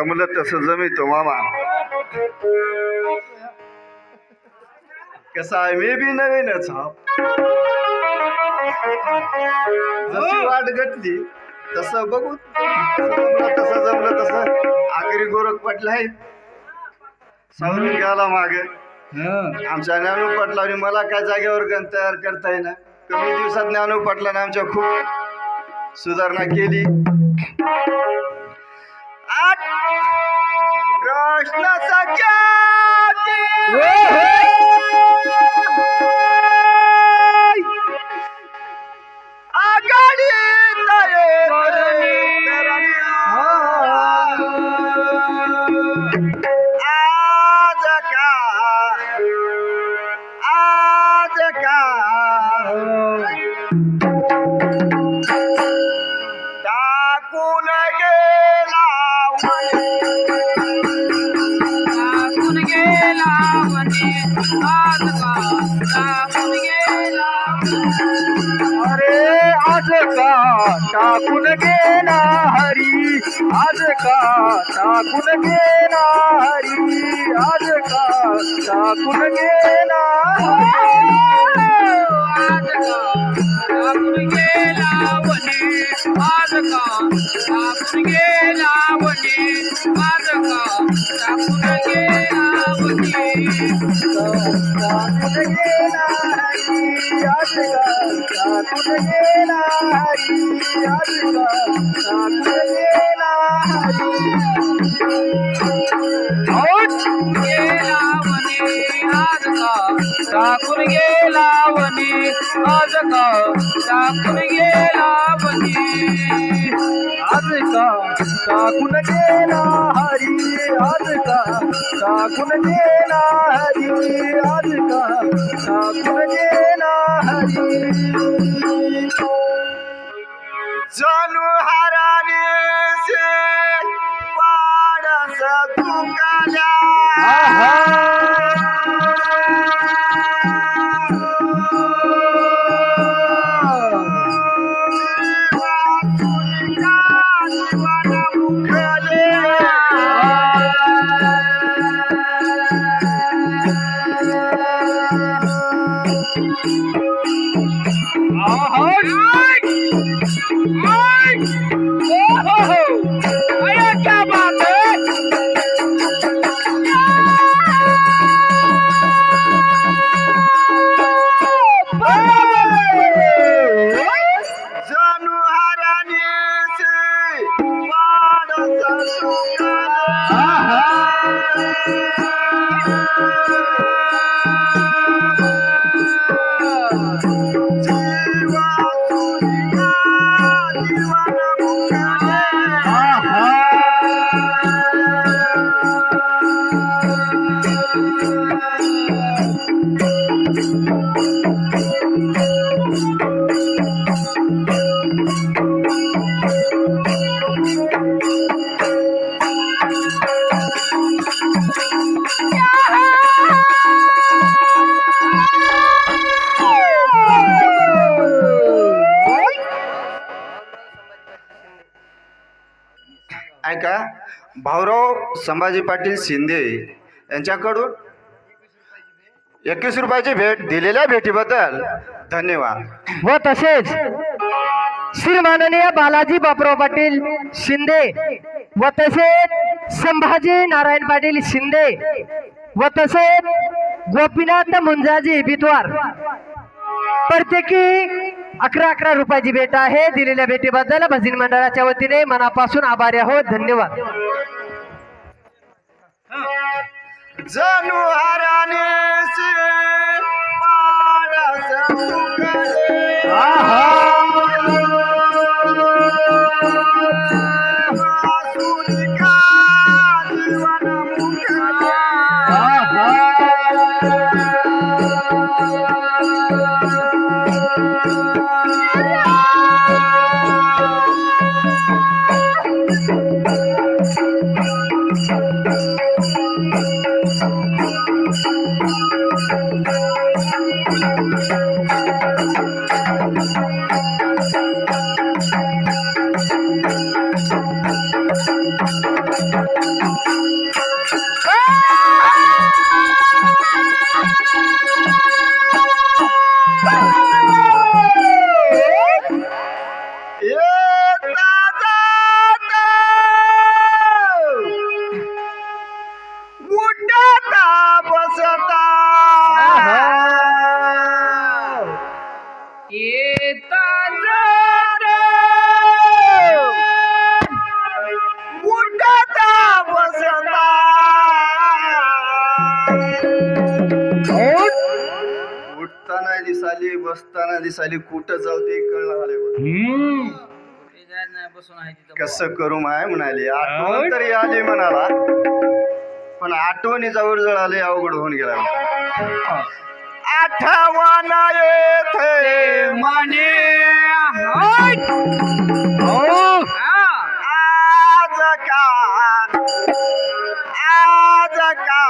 जमलं तसं जमितो मामा. कसं आहे? मी बी नवीनच हा. जशी वाट घटली तसं बघू. तसं जमलं तसं. आखरी गोरख पटला आहे. सावरून गेला मागे. आमच्या ज्ञानू आणि मला काय जागेवर तयार करता येईना. कमी दिवसात ज्ञानू पटला आमच्या खूप सुधारणा केली. टाकून गेला हरी आज का टाकून गेला हरी. आज का टाकून गेला हरी गेला वने आज का टाकून गेला वने आज का? टाकून गेला हरी आज का टाकून गेला हरी आज का टाकून गेला हरी. जणू हराने से पाडस तुकाल्या Thank you. ऐका भाऊराव संभाजी पाटील शिंदे यांच्याकडून एकवीस रुपयाची भेट दिलेल्या भेटीबद्दल धन्यवाद. व तसेच श्री माननीय बालाजी बापराव पाटील शिंदे व तसेच संभाजी नारायण पाटील शिंदे व तसेच गोपीनाथ मुंजाजी बितवार प्रत्येकी अकरा अकरा रुपयाची भेट आहे. दिलेल्या भेटीबद्दल भजनी मंडळाच्या वतीने मनापासून आभारी आहोत. धन्यवाद. जणू दिसाली कुठं जाऊ ते कळलं आले कसं करू माय म्हणाली. आठवण तरी आली म्हणाला. पण आठवणी जवळ जवळ आले अवघड होऊन गेला. आठवण येथे माने आज का? आज का?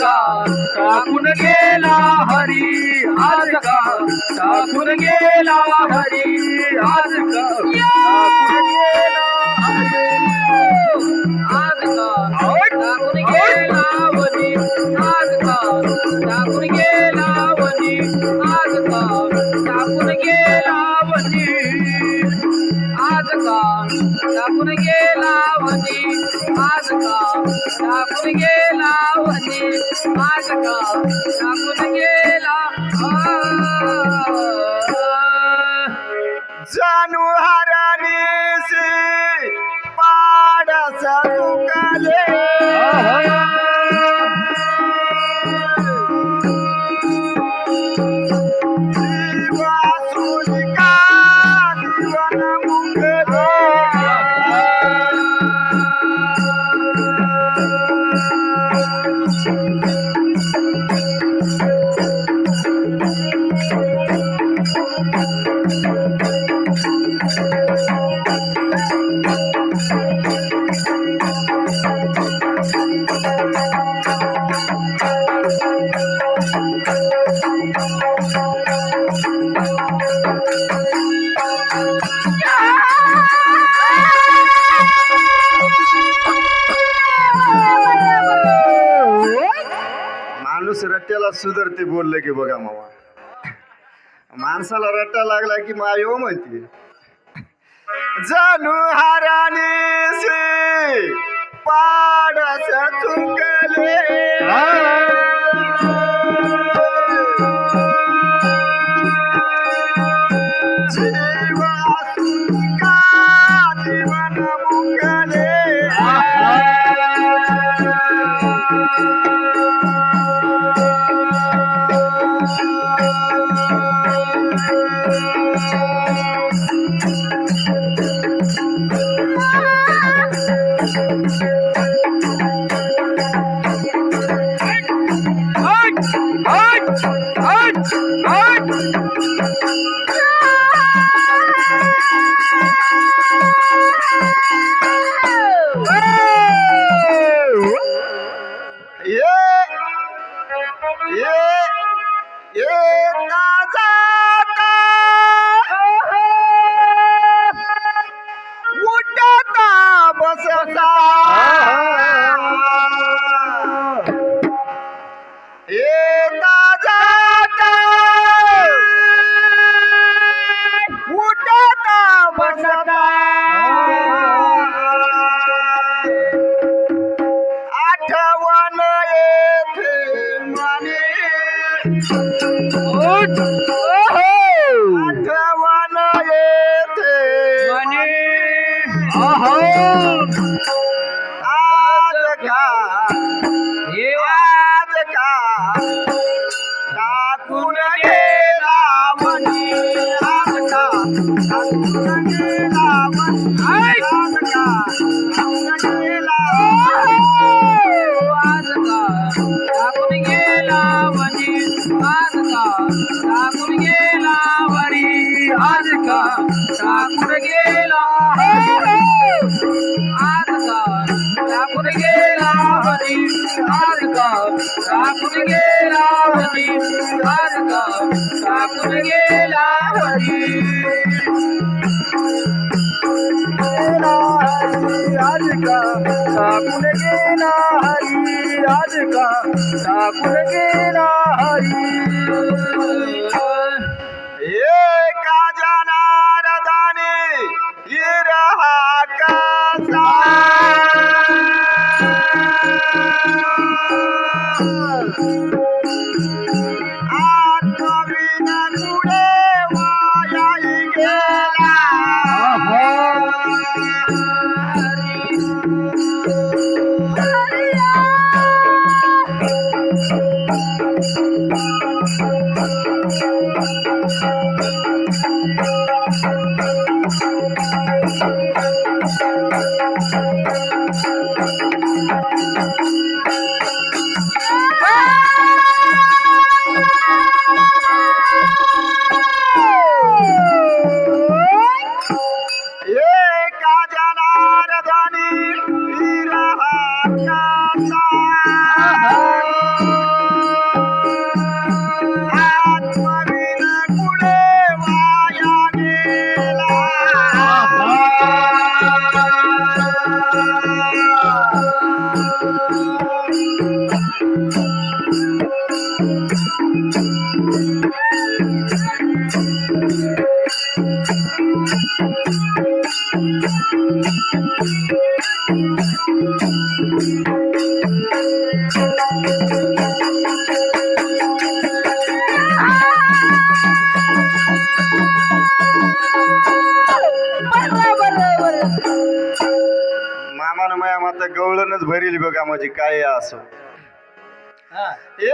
का? टाकून गेला हरी आज का? टाकून गेला हरी आज का? पाडसा सुधरते बोललं की बघा मामा. माणसाला रट्टा लागला की मायो हो म्हणते. जानू हाराने पाडस चुकले Yeah! Yeah! बसता ये ताजा उठता बसता. आठवण येथे माने. आठवण टाकून गेला वनी आज का टाकून गेला वरी आज का टाकून गेला आज का टाकून गेला आज का टाकून गेला आज का टाकून गेला वरी आज का टाकून गेला हरी आज का? टाकून गेला हरी. एका मामानं माया माता गवळणच भरेली बघा माझी काय असं. ए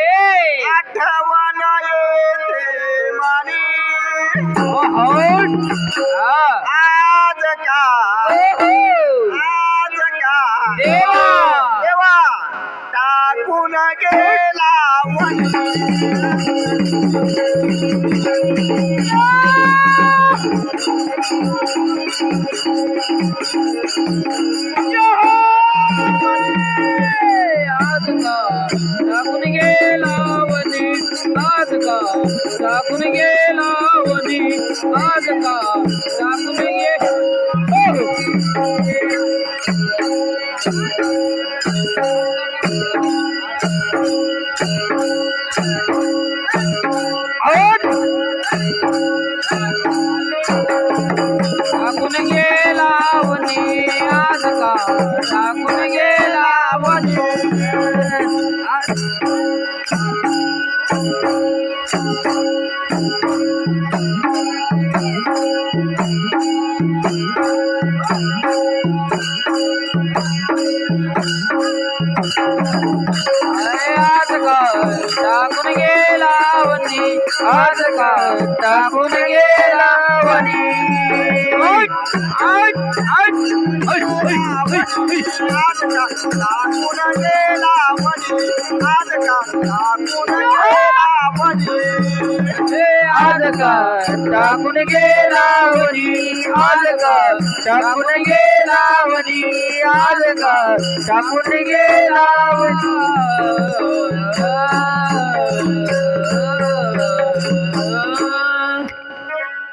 ए. आठवण येथे मानी. हा आज का? आज का? देवा. देवा. टाकून गेला वनी. वनी आज का टाकून गेला टाकून गेला वनी. आज टाकून गेला वनी. आज टाकून गेला वनी